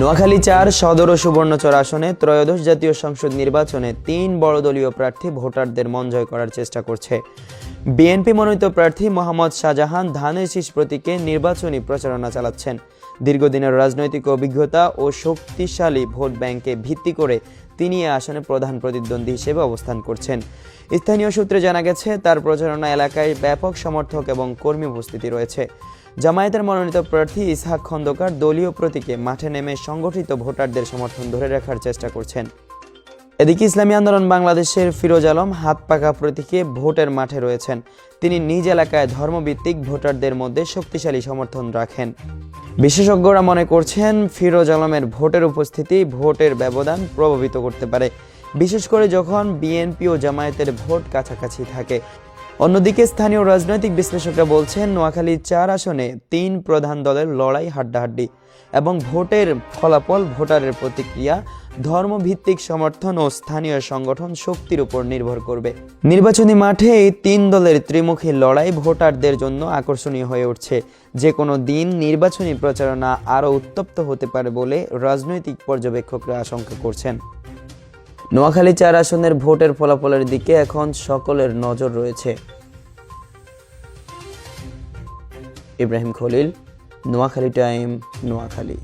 নোয়াখালী চার সদর ও সুবর্ণচর আসনে ত্রয়োদশ জাতীয় সংসদ নির্বাচনে তিন বড় দলীয় প্রার্থী ভোটারদের মন জয় করার চেষ্টা করছে। বিএনপি মনোনীত প্রার্থী মোহাম্মদ শাহজাহান ধানের শীষ প্রতীকে নির্বাচনী প্রচারণা চালাচ্ছেন। দীর্ঘদিনের রাজনৈতিক অভিজ্ঞতা ও শক্তিশালী ভোট ব্যাংকে ভিত্তি করে তিনি এ আসনে প্রধান প্রতিদ্বন্দ্বী হিসেবে অবস্থান করছেন। স্থানীয় সূত্রে জানা গেছে, তার প্রচারণা এলাকায় ব্যাপক সমর্থক এবং কর্মী উপস্থিতি রয়েছে। জামায়াতের মনোনীত প্রার্থী ইসহাক খন্দকার দলীয় প্রতীকে মাঠে নেমে সংগঠিত ভোটারদের সমর্থন ধরে রাখার চেষ্টা করছেন। এদিকে ইসলামী আন্দোলন বাংলাদেশের ফিরোজ আলম হাত পাকা প্রতীকে ভোটের মাঠে রয়েছেন। তিনি নিজ এলাকায় ধর্মভিত্তিক ভোটারদের মধ্যে শক্তিশালী সমর্থন রাখেন। বিশেষজ্ঞরা মনে করছেন ফিরোজ আলমের ভোটের উপস্থিতি ভোটের ব্যবধান প্রভাবিত করতে পারে। বিশেষ করে যখন বিএনপি ও জামায়াতের ভোট কাছাকাছি থাকে। অন্যদিকে স্থানীয় রাজনৈতিক বিশ্লেষকরা বলছেন নোয়াখালী চার আসনে তিন প্রধান দলের লড়াই হাড্ডাহাড্ডি এবং ভোটের ফলাফল, ভোটারের প্রতিক্রিয়া, ধর্মভিত্তিক সমর্থন ও স্থানীয় সংগঠন শক্তির উপর নির্ভর করবে। নির্বাচনী মাঠে এই তিন দলের ত্রিমুখী লড়াই ভোটারদের জন্য আকর্ষণীয় হয়ে উঠছে। যে কোনো দিন নির্বাচনী প্রচারণা আরও উত্তপ্ত হতে পারে বলে রাজনৈতিক পর্যবেক্ষকরা আশঙ্কা করছেন। নোয়াখালী চার আসনের ভোটের ফলাফলের দিকে এখন সকলের নজর রয়েছে। ইব্রাহিম খলিল, নোয়াখালী টাইম, নোয়াখালী।